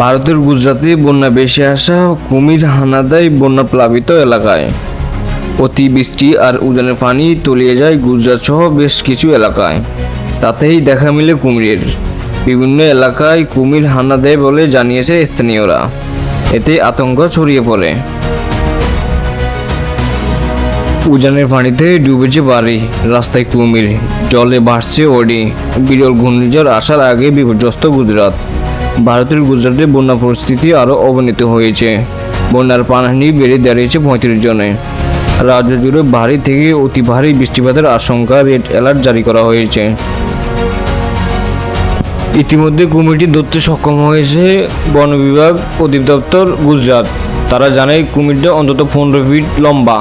ভারতের গুজরাতে বন্যা বেশি আসা কুমির হানা দেয় বন্যা প্লাবিত এলাকায়। অতিবৃষ্টি আর উজানের পানি তলিয়ে যায় গুজরাট সহ বেশ কিছু এলাকায়। তাতেই দেখা মিলে কুমিরের। বিভিন্ন এলাকায় কুমির হানা দেয় বলে জানিয়েছে স্থানীয়রা। এতে আতঙ্ক ছড়িয়ে পড়ে। উজানের পানিতে ডুবেছে বাড়ি রাস্তায় কুমির, জলে ভাসছে ওডি বিরল ঘূর্ণিঝড় আসার আগে বিপর্যস্ত গুজরাট। ভারতের গুজরাটে বন্যা পরিস্থিতি আরও অবনীত হয়েছে। বন্যার পানহানি বেড়ে দাঁড়িয়েছে পঁয়ত্রিশ জনে। রাজ্য জুড়ে ভারী থেকে অতি ভারী বৃষ্টিপাতের আশঙ্কা রেড অ্যালার্ট জারি করা হয়েছে। ইতিমধ্যে কুমিরটি ধরতে সক্ষম হয়েছে বন বিভাগ অধিদপ্তর গুজরাট। তারা জানায়, কুমিরটা অন্তত পনেরো ফিট লম্বা।